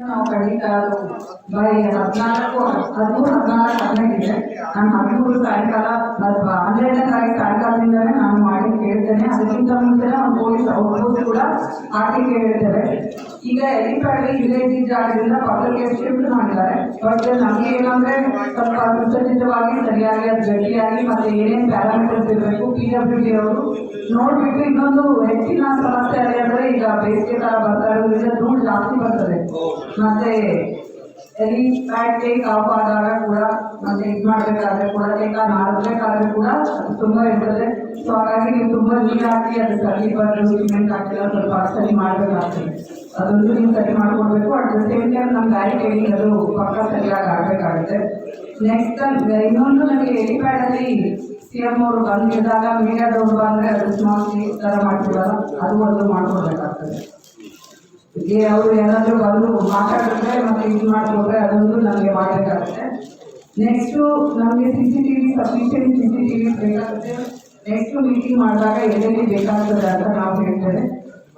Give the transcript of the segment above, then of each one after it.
ನಾವು ಖಂಡಿತ ಅದು ಬರೀ ಹದಿನಾಲ್ಕು ಹದಿಮೂರು ಹದಿನಾಲ್ಕು ಹದಿನೈದಿದೆ ನಾನು ಹದಿಮೂರು ಸಾಯಂಕಾಲ ನಾನು ಮಾಡಿ ಕೇಳ್ತೇನೆ ಅದಕ್ಕಿಂತ ಒಂದು ಕೂಡ ಹಾಕಿ ಹೇಳ್ತೇವೆ ಈಗ ಎಲಿಪ್ಯಾಡ್ ಇಲ್ಲೇ ಇದ್ದ ಜಾಗದಿಂದ ಶಿಫ್ಟ್ ಮಾಡಿದ್ದಾರೆ ಬಟ್ ನಮಗೆ ಏನಂದ್ರೆ ಸ್ವಲ್ಪ ಸುಸಜ್ಜಿತವಾಗಿ ಸರಿಯಾಗಿ ಅದು ಗಟ್ಟಿಯಾಗಿ ಮತ್ತೆ ಏನೇನ್ ಪ್ಯಾರಾಮೀಟರ್ಸ್ ಇರಬೇಕು ಪಿ ಅವರು ನೋಡ್ಬಿಟ್ಟು ಇನ್ನೊಂದು ಹೆಚ್ಚಿನ ಸಮಸ್ಯೆ ಅಲ್ಲಿ ಅಂದ್ರೆ ಈಗ ಬೇಸಿಗೆ ಕಾಲ ಬರ್ತಾ ಇರೋದ್ರಿಂದ ಧೂಳು ಜಾಸ್ತಿ ಬರ್ತದೆ. ಮತ್ತೆ ಎಲ್ಲಿ ಪ್ಯಾಂಟ್ ಟೇಕ್ ಆಫ್ ಆದಾಗ ಕೂಡ ಮತ್ತೆ ಇದು ಮಾಡ್ಬೇಕಾದ್ರೆ ಕೂಡ ಟೇಕ್ ಆನ್ ಮಾಡಬೇಕಾದ್ರೆ ಕೂಡ ಅದು ತುಂಬಾ ಇರ್ತದೆ. ಸೊ ಹಾಗಾಗಿ ನೀವು ತುಂಬಾ ನೀರು ಹಾಕಿ ಅದು ಸರಿ ಬರಲು ಸಿಮೆಂಟ್ ಹಾಕಿಲ್ಲ, ಸ್ವಲ್ಪ ಸರಿ ಮಾಡಬೇಕಾಗ್ತದೆ. ಅದೊಂದು ನೀವು ಸರಿ ಮಾಡ್ಕೊಡ್ಬೇಕು ಅಟ್ ದ ಸೇಮ್ ಟೈಮ್ ನಮ್ಮ ಗಾಡಿ ಟ್ರೈನಿಂಗ್ ಅದು ಪಕ್ಕ ಸರಿಯಾಗಿ ಆಗಬೇಕಾಗುತ್ತೆ. ನೆಕ್ಸ್ಟ್ ಇನ್ನೊಂದು ನನಗೆ ಎಲಿಪ್ಯಾಡ್ ಅಲ್ಲಿ ಸಿ ಎಂ ಅವರು ಬಂದಿದ್ದಾಗ ಮೀಡಿಯಾದವ್ರು ಬಂದ್ರೆ ಅದು ಸ್ಮಾಲ್ ತರ ಮಾಡ್ತೀವಲ್ಲ ಅದು ಒಂದು ಮಾಡ್ಕೊಡ್ಬೇಕಾಗ್ತದೆ ಅವರು ಏನಾದರೂ ಬಂದು ಅದೊಂದು ನಮಗೆ ಮಾಡಬೇಕಾಗುತ್ತೆ. ನೆಕ್ಸ್ಟು ನಮಗೆ C C T V sufficient C C T V ಬೇಕಾಗುತ್ತೆ ನೆಕ್ಸ್ಟ್ ಮೀಟಿಂಗ್ ಮಾಡಿದಾಗ ಎಲ್ಲೆಲ್ಲಿ ಬೇಕಾಗ್ತದೆ ಅಂತ ನಾವು ಹೇಳ್ತೇವೆ.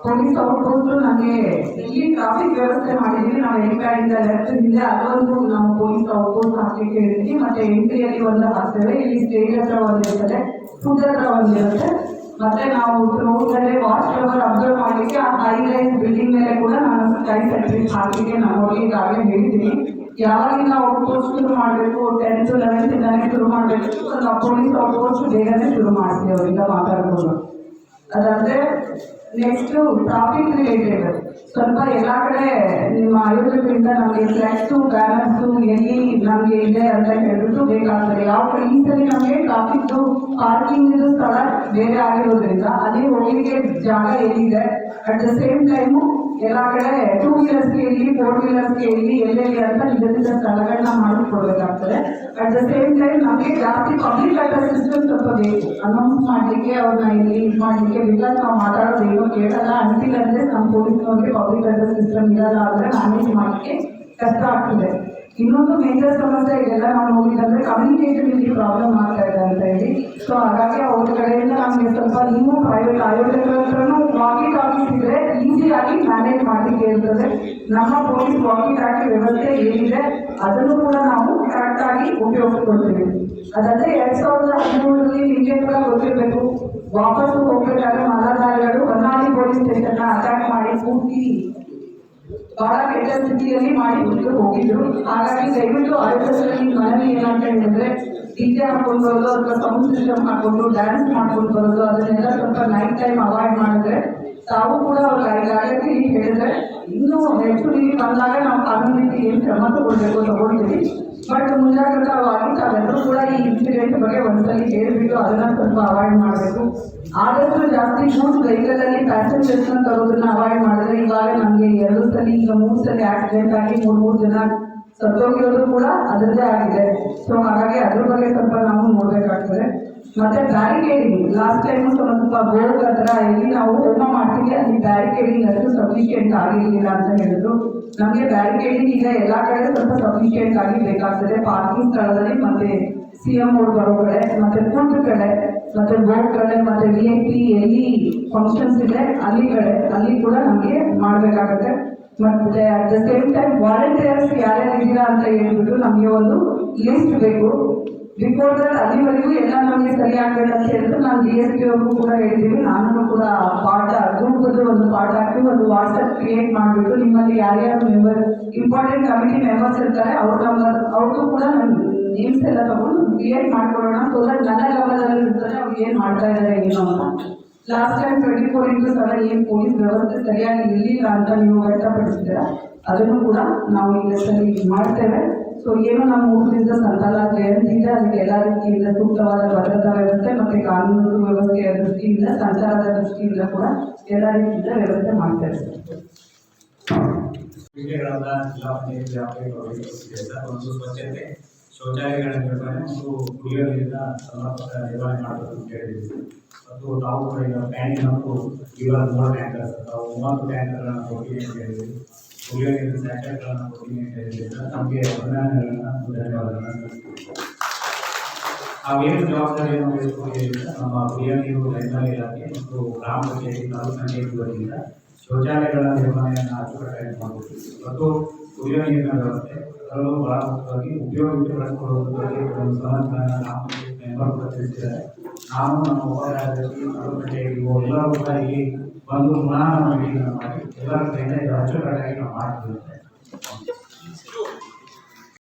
ಪೊಲೀಸ್ ಔಟ್ಪೋಸ್ಟ್ ನಮಗೆ ಇಲ್ಲಿ ಟ್ರಾಫಿಕ್ ವ್ಯವಸ್ಥೆ ಮಾಡಿದ್ವಿ ನಾವು ಎಂಟ್ರಿಯಿಂದ ಲೆಫ್ಟ್ ಹಿಂದೆ ಅದೊಂದು ನಾವು ಪೊಲೀಸ್ ಔಟ್ಪೋಸ್ಟ್ ಹಾಕ್ಲಿಕ್ಕೆ ಹೇಳಿದ್ವಿ ಮತ್ತೆ ಎಂಟ್ರಿಯಲ್ಲಿ ಒಂದು ಹಾಕ್ತೇವೆ. ಇಲ್ಲಿ ಸ್ಟೇಜ್ ಹತ್ರ ಒಂದಿರ್ತದೆ ಫುಡ್ ಹತ್ರ ಒಂದು ಇರುತ್ತೆ ಮತ್ತೆ ನಾವು ರೋಡಲ್ಲಿ ವಾಚ್ ಟವರ್ ಅಬ್ಸರ್ವ್ ಮಾಡಲಿಕ್ಕೆ ಆ ಹೈ ರೈಸ್ ಬಿಲ್ಡಿಂಗ್ ಮೇಲೆ ಕೂಡ ನಾನು ಸ್ಕೈ ಸೆಂಟ್ರಿ ಹಾಕಲಿಕ್ಕೆ ನಮ್ಮೊಳಗೆ ಈಗಾಗಲೇ ಹೇಳಿದ್ದೀನಿ. ಯಾವಾಗಿಂದ ಔಟ್ಪೋಸ್ಟ್ ಶುರು ಮಾಡಬೇಕು ಟೆಂತ್ ಲೆವೆಂತ್ ಇಂದಾನೆ ಶುರು ಮಾಡಬೇಕು ಪೊಲೀಸ್ ಔಟ್ಪೋಸ್ಟ್ ಬೇಗನೆ ಶುರು ಮಾಡ್ತೀವಿ ಅವರಿಂದ ಮಾತಾಡ್ಬೋದು ಅದಂದ್ರೆ ನೆಕ್ಸ್ಟ್ ಟ್ರಾಫಿಕ್ ರಿಲೇಟೆಡ್ ಸ್ವಲ್ಪ ಎಲ್ಲ ಕಡೆ ನಿಮ್ಮ ಆಯೋಜಕರಿಂದ ನಮಗೆ ಫ್ಲೆಕ್ಸು ಬ್ಯಾನರ್ಸು ಎಲ್ಲಿ ನಮಗೆ ಇದೆ ಅಂತ ಹೇಳ್ಬಿಟ್ಟು ಬೇಕಾಗ್ತದೆ. ಯಾವ ಕಡೆ ಈ ಸರಿ ನಮಗೆ ಟ್ರಾಫಿಕ್ದು ಪಾರ್ಕಿಂಗ್ ಸ್ಥಳ ಬೇರೆ ಆಗಿರೋದ್ರಿಂದ ಅಲ್ಲಿ ಹೋಗಲಿಕ್ಕೆ ಜಾಗ ಎಲ್ಲಿದೆ? ಅಟ್ ದ ಸೇಮ್ ಟೈಮು ಎಲ್ಲ ಕಡೆ ಟೂ ವೀಲರ್ಸ್ಗೆ ಇಲ್ಲಿ ಫೋರ್ ವೀಲರ್ಸ್ಗೆ ಇಲ್ಲಿ ಎಲ್ಲೆಲ್ಲಿ ಅಂತ ನಿಗದಿತ ಸ್ಥಳಗಳನ್ನ ಮಾಡಿಕೊಡ್ಬೇಕಾಗ್ತದೆ. ಅಟ್ ದ ಸೇಮ್ ಟೈಮ್ ನಮಗೆ ಜಾಸ್ತಿ ಪಬ್ಲಿಕ್ ಅಡ್ರೆಸ್ ಸಿಸ್ಟಮ್ ಸ್ವಲ್ಪ ಬೇಕು. ಅನೌನ್ಸ್ ಮಾಡಲಿಕ್ಕೆ ಅವ್ರನ್ನ ಇಲ್ಲಿ ಮಾಡಲಿಕ್ಕೆ ಬಿಕಾಸ್ ನಾವು ಮಾತಾಡೋದು ಏನೋ ಕೇಳಲ್ಲ. ಅಂತಿಲ್ಲ ಅಂದ್ರೆ ನಮ್ಮ ಪೊಲೀಸ್ನವ್ರಿಗೆ ಪಬ್ಲಿಕ್ ಅಡ್ರೆಸ್ ಸಿಸ್ಟಮ್ ಇರಲ್ಲ ಆದ್ರೆ ಮ್ಯಾನೇಜ್ ಮಾಡಕ್ಕೆ ಕಷ್ಟ ಆಗ್ತದೆ. ಇನ್ನೊಂದು ಮೇಜರ್ ಸಮಸ್ಯೆ ಇದೆಲ್ಲ ನಾವು ನೋಡಿದಂದ್ರೆ ಕಮ್ಯುನಿಕೇಷನ್ ಇಲ್ಲಿ ಪ್ರಾಬ್ಲಮ್ ಆಗ್ತಾ ಇದೆ ಅಂತ ಹೇಳಿ. ಸೊ ಹಾಗಾಗಿ ಅವ್ರ ಕಡೆಯಿಂದ ನಮಗೆ ಸ್ವಲ್ಪ ನೀವು ಪ್ರೈವೇಟ್ ಆಯೋಜಕರ ಹತ್ರನೂ ವಾಕಿ ಟಾಕೀಸ್ ಇದ್ರೆ ಈಸಿಯಾಗಿ ಮ್ಯಾನೇಜ್ ಮಾಡಲಿಕ್ಕೆ ಇರ್ತದೆ. ನಮ್ಮ ಪೊಲೀಸ್ ವಾಕಿ ಟಾಕಿ ವ್ಯವಸ್ಥೆ ಏನಿದೆ, ಅದನ್ನು ಕೂಡ ನಾವು ಕರೆಕ್ಟ್ ಆಗಿ ಉಪಯೋಗಿಸ್ಕೊಳ್ತೀವಿ. ಅದಂದ್ರೆ ಎರಡ್ ಸಾವಿರದ ಹದಿಮೂರರಲ್ಲಿ ನಿಮಗೆ ಕೂಡ ಗೊತ್ತಿರಬೇಕು. ವಾಪಸ್ಸು ಹೋಗ್ಬೇಕಾದ್ರೆ ಸ್ಟೇಷನ್ ಅಟ್ಯಾಕ್ ಮಾಡಿ ಪೂರ್ತಿ ಬಹಳ ಕೆಟ್ಟ ಸ್ಥಿತಿಯಲ್ಲಿ ಮಾಡಿ ಬಿಟ್ಟು ಹೋಗಿದ್ರು. ಹಾಗಾಗಿ ದಯವಿಟ್ಟು ಆಯೋಜಕರಲ್ಲಿ ಮನವಿ ಏನಂತ ಹೇಳಿದ್ರೆ ಡಿಜೆ ಹಾಕೊಂಡು ಬರೋದು ಅಥವಾ ಸೌಂಡ್ ಸಿಸ್ಟಮ್ ಹಾಕೊಂಡು ಡ್ಯಾನ್ಸ್ ಮಾಡ್ಕೊಂಡು ಬರೋದು, ಅದನ್ನೆಲ್ಲ ಸ್ವಲ್ಪ ನೈಟ್ ಟೈಮ್ ಅವಾಯ್ಡ್ ಮಾಡಿದ್ರೆ ತಾವು ಕೂಡ ಅವ್ರ ಈಗಾಗಲೇ ಈಗ ಹೇಳಿದ್ರೆ ಇನ್ನೂ ಹೆಚ್ಚು ನೀರು ಬಂದಾಗ ನಾವು ಕಾನೂನು ರೀತಿ ಏನು ಕ್ರಮ ತಗೊಳ್ಬೇಕು ತಗೊಳ್ತೀವಿ ಬಟ್ ಮುಂಜಾಗ್ರತವಾಗಿ ತಾವೆಲ್ಲರೂ ಕೂಡ ಈ ಇನ್ಸಿಡೆಂಟ್ ಬಗ್ಗೆ ಒಂದ್ಸಲಿ ಹೇಳಿಬಿಟ್ಟು ಅದನ್ನ ಸ್ವಲ್ಪ ಅವಾಯ್ಡ್ ಮಾಡಬೇಕು. ಆದಷ್ಟು ಜಾಸ್ತಿ ಇನ್ನೊಂದು ವೆಹಿಕಲ್ ಅಲ್ಲಿ ಪ್ಯಾಸೆಂಜರ್ಸ್ ತರೋದನ್ನ ಅವಾಯ್ಡ್ ಮಾಡಿದ್ರೆ ಇವಾಗ ನಮಗೆ ಎರಡು ಸಲ ಈಗ ಮೂರು ಸಲ ಆಕ್ಸಿಡೆಂಟ್ ಆಗಿ ಮೂರು ಮೂರು ಜನ ಸತ್ತೋಗಿರೋದು ಕೂಡ ಅದರದ್ದೇ ಆಗಿದೆ. ಸೊ ಹಾಗಾಗಿ ಅದ್ರ ಬಗ್ಗೆ ಸ್ವಲ್ಪ ನಾವು ನೋಡ್ಬೇಕಾಗ್ತದೆ. ಮತ್ತೆ ಬ್ಯಾರಿಕೇಡಿಂಗ್ ಲಾಸ್ಟ್ ಟೈಮ್ ಸ್ವಲ್ಪ ಬೋರ್ಡ್ ಹತ್ರ ಎಲ್ಲಿ ನಾವು ಹೋಮ ಮಾಡ್ತೀವಿ ಅಲ್ಲಿ ಬ್ಯಾರಿಕೇಡಿಂಗ್ ಅಷ್ಟು ಸಫಿಶಿಯೆಂಟ್ ಆಗಿರ್ಲಿಲ್ಲ ಅಂತ ಹೇಳಿದ್ರು. ನಮಗೆ ಬ್ಯಾರಿಕೇಡಿಂಗ್ ಈಗ ಎಲ್ಲಾ ಕಡೆ ಸ್ವಲ್ಪ ಸಫಿಶಿಯೆಂಟ್ ಆಗಿ ಬೇಕಾಗ್ತದೆ. ಪಾರ್ಕಿಂಗ್ ಸ್ಥಳದಲ್ಲಿ ಮತ್ತೆ ಸಿ ಎಂ ರೋಡ್ ಬರೋ ಕಡೆ, ಮತ್ತೆ ಫುಡ್ ಕಡೆ. ಮತ್ತೆ ಬೋಟ್ ಕಡೆ ಮತ್ತೆ ವಿ ಐ ಪಿ ಎಲ್ಲಿ ಫಂಕ್ಷನ್ಸ್ ಇದೆ, ಅಲ್ಲಿ ಕಡೆ, ಅಲ್ಲಿ ಕೂಡ ನಮಗೆ ಮಾಡಬೇಕಾಗತ್ತೆ. ಮತ್ತೆ at the same time volunteers ಯಾರ್ಯಾರು ಇದ್ದೀರಾ ಅಂತ ಹೇಳ್ಬಿಟ್ಟು ನಮಗೆ ಒಂದು ಲಿಸ್ಟ್ ಬೇಕು. ದಟ್ ಅಲ್ಲಿವರೆಗೂ ಎಲ್ಲ ನಮಗೆ ಸರಿ ಅಂತ ಹೇಳಿದ್ರೆ. ನಾನು ಡಿ ಎಸ್ ಪಿ ಅವ್ರಿಗೂ ಕೂಡ ಹೇಳ್ತೀವಿ ನಾನು ಕೂಡ ಪಾಠ ಗ್ರೂಪ್ ಒಂದು ಪಾಠ ಹಾಕಿ ಒಂದು ವಾಟ್ಸ್ಆಪ್ ಕ್ರಿಯೇಟ್ ಮಾಡಿಬಿಟ್ಟು ನಿಮ್ಮಲ್ಲಿ ಯಾರ್ಯಾರು ಮೆಂಬರ್ ಇಂಪಾರ್ಟೆಂಟ್ ಕಮಿಟಿ ಮೆಂಬರ್ಸ್ ಇರ್ತಾರೆ, ಅವ್ರ ನಂಬರ್ ಅವ್ರಿಗೂ ಕೂಡ ನಾನು ನೇಮ್ಸ್ ಎಲ್ಲ ತಗೊಂಡು ಕ್ರಿಯೇಟ್ ಮಾಡ್ಕೊಳ್ಳೋಣ ಸೊ ದಟ್ ನನ್ನ ಲೆವೆಲಲ್ಲಿ ಇರ್ತಾರೆ. ಅವ್ರು ಏನು ಮಾಡ್ತಾ ಇದ್ದಾರೆ ಏನೋ ಅಂತ. Last time twenty four into seven ಏನು ಪೊಲೀಸ್ ವ್ಯವಸ್ಥೆ ಸರಿಯಾಗಿ ಇರಲಿಲ್ಲ ಅಂತ ನೀವು ವ್ಯಕ್ತಪಡಿಸಿದ್ದೀರಾ? ಅದನ್ನು ಕೂಡ ನಾವು ಈಗ ಸರಿ ಮಾಡ್ತೇವೆ. ಸೊ ಏನು ನಮ್ಮ ದಿವಸ ಸಂತಾಲ ಜಯಂತಿ ಅದಕ್ಕೆ ಎಲ್ಲ ರೀತಿಯಿಂದ ಸೂಕ್ತವಾದ ಭದ್ರತಾ ವ್ಯವಸ್ಥೆ ಮತ್ತೆ ಕಾನೂನು ವ್ಯವಸ್ಥೆಯ ದೃಷ್ಟಿಯಿಂದ, ಸಂಚಾರದ ದೃಷ್ಟಿಯಿಂದ ಕೂಡ ಎಲ್ಲ ರೀತಿಯಿಂದ ವ್ಯವಸ್ಥೆ ಮಾಡ್ತಾ ಕ್ರೀಡೆಗಳಾದ ಜಿಲ್ಲಾ ಪಂಚಾಯತ್ ಶೌಚಾಲಯಗಳ ನಿರ್ವಹಣೆ ಮತ್ತು ಕುಡಿಯುವ ನೀರಿನ ಸಮರ್ಪಕ ನಿರ್ವಹಣೆ ಮಾಡಬೇಕು ಅಂತ ಹೇಳಿದ್ವಿ ಮತ್ತು ನಾವು ಕೂಡ ಈಗ ಟ್ಯಾಂಕ್ ಮತ್ತು ಇವಾಗ ಮೂರು ಟ್ಯಾಂಕರ್ ನಾವು ಒಂಬತ್ತು ಟ್ಯಾಂಕರ್ಗಳನ್ನು ಕೊಡ್ತೀವಿ ಅಂತ ಹೇಳಿದ್ವಿ ಕುಡಿಯುವ ನೀರಿನ ಸ್ಯಾಚರ್ಗಳನ್ನು ಕೊಡ್ತೀವಿ ಅಂತ ಹೇಳಿದ್ವಿ ಸರ್ ನಮಗೆ ಅಭಿನಂದನೆಗಳನ್ನು ಧನ್ಯವಾದಗಳನ್ನು ಸಲ್ಲಿಸ್ತೀವಿ. ನಾವೇನು ಜವಾಬ್ದಾರಿಯನ್ನು ವಹಿಸಿಕೊಂಡಿದ್ದೀವಿ ನಮ್ಮ ಕುಡಿಯುವ ನೀರು ನೈರ್ಮಲ್ಯ ಇಲಾಖೆ ಮತ್ತು ಗ್ರಾಮ ಪಂಚಾಯತಿ ತಾಲೂಕು ಪಂಚಾಯತಿ ವತಿಯಿಂದ ಶೌಚಾಲಯಗಳ ನಿರ್ವಹಣೆಯನ್ನು ಅಚ್ಚುಕಟ್ಟಾಗಿ ಮಾಡಬೇಕು ಮತ್ತು ಕುಡಿಯುವ ನೀರಿನ ವ್ಯವಸ್ಥೆ ಅದರಲ್ಲೂ ಬಹಳ ಮುಖ್ಯವಾಗಿ ಉಪಯೋಗಕ್ಕೆ ಬಳಸಿಕೊಳ್ಳುವುದರ ಬಗ್ಗೆ ಒಂದು ಸಮಸ್ಯೆಯನ್ನು ನಾವು ಮೆಂಬರ್ ಕೂಡ ತಿಳಿಸಿದ್ದಾರೆ ನಾವು ನಮ್ಮ ಉಪಕಾರ್ಯದರ್ಶಿ ಮಾರುಕಟ್ಟೆ ಇವು ಎಲ್ಲರೂ ಕೂಡ ಇಲ್ಲಿ ಬಂದು ಪುನಃ ನಾವು ಮೀಟಿಂಗ್ ಮಾಡಿ ಎಲ್ಲರ ನಾವು ಮಾಡ್ತೀವಿ